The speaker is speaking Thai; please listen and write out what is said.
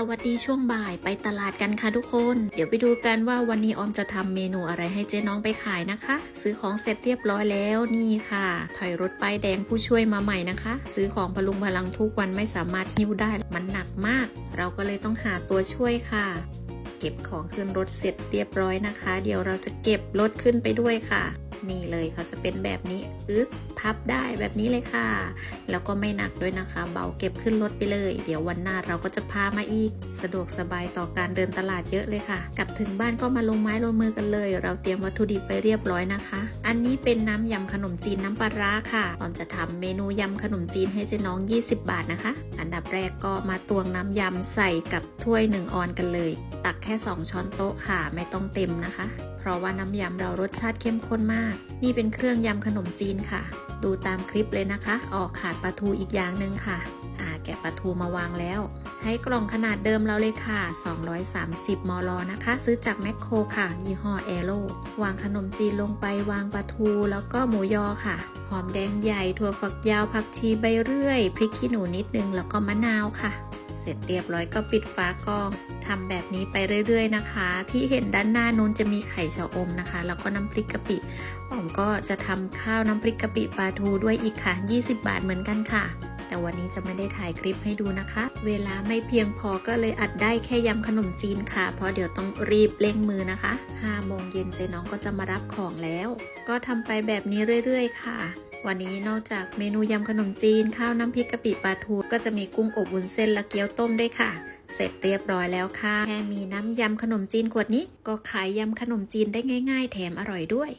สวัสดีช่วงบ่ายไปตลาดกันค่ะทุกคน เดี๋ยวไปดูกันว่าวันนี้ออมจะทำเมนูอะไรให้เจ๊น้องไปขายนะคะ ซื้อของเสร็จเรียบร้อยแล้วนี่ค่ะ ถอยรถป้ายแดงผู้ช่วยมาใหม่นะคะ ซื้อของพลุงพลังทุกวันไม่สามารถหิ้วได้มันหนักมาก เราก็เลยต้องหาตัวช่วยค่ะ เก็บของขึ้นรถเสร็จเรียบร้อยนะคะ เดี๋ยวเราจะเก็บรถขึ้นไปด้วยค่ะ นี่เลยเขาจะเป็นแบบนี้อึ๊ดพับได้แบบนี้เลยค่ะ แล้วก็ไม่หนักด้วยนะคะ เบาเก็บขึ้นรถไปเลย เดี๋ยววันหน้าเราก็จะพามาอีก สะดวกสบายต่อการเดินตลาดเยอะเลยค่ะ กลับถึงบ้านก็มาลงไม้ลงมือกันเลย เราเตรียมวัตถุดิบไปเรียบร้อยนะคะ อันนี้เป็นน้ำยำขนมจีนน้ำปลาร้าค่ะออมจะทำเมนูยำขนมจีนให้เจ๊น้อง 20 บาทนะคะ อันดับแรกก็มาตวงน้ำยำใส่กับถ้วย 1 ออนกันเลย ตักแค่ 2 ช้อนโต๊ะค่ะ ไม่ต้องเต็มนะคะ เพราะว่าน้ำยำเรารสชาติเข้มข้นมากนี่เป็นเครื่องยำขนมจีนค่ะ ดูตามคลิปเลยนะคะ ออกขาดปลาทูอีกอย่างหนึ่งค่ะอ่าแกะปลาทูมาวางแล้ว ใช้กล่องขนาดเดิมเราเลยค่ะ 230 มลนะคะ ซื้อจากแมคโครค่ะ ยี่ห้อแอโร่วางขนมจีนลงไปวางปลาทูแล้วก็หมูยอค่ะ หอมแดงใหญ่ถั่วฝักยาวผักชีใบเรื่อยพริกขี้หนูนิดนึงแล้วก็มะนาวค่ะ ร็จเรียบร้อยก็ปิดฝากล้องทำแบบนี้ไปเรื่อย ๆ นะคะ ที่เห็นด้านหน้านู้นจะมีไข่ชะอมนะคะ แล้วก็น้ำพริกกะปิผมก็จะทำข้าวน้ำพริกกะปิปลาทูด้วยอีกค่ะ20 บาทเหมือนกันค่ะ แต่วันนี้จะไม่ได้ถ่ายคลิปให้ดูนะคะ เวลาไม่เพียงพอก็เลยอัดได้แค่ยำขนมจีนค่ะ เพราะเดี๋ยวต้องรีบเร่งมือนะคะ5โมงเย็นเจน้องก็จะมารับของแล้ว ก็ทำไปแบบนี้เรื่อย ๆ ค่ะ วันนี้นอกจากเมนูยำขนมจีน ข้าวน้ำพริกกะปิปลาทูก็จะมีกุ้งอบวุ้นเส้นและเกี๊ยวต้มด้วยค่ะ เสร็จเรียบร้อยแล้วค่ะ แค่มีน้ำยำขนมจีนขวดนี้ ก็ขายยำขนมจีนได้ง่าย ๆ แถมอร่อยด้วย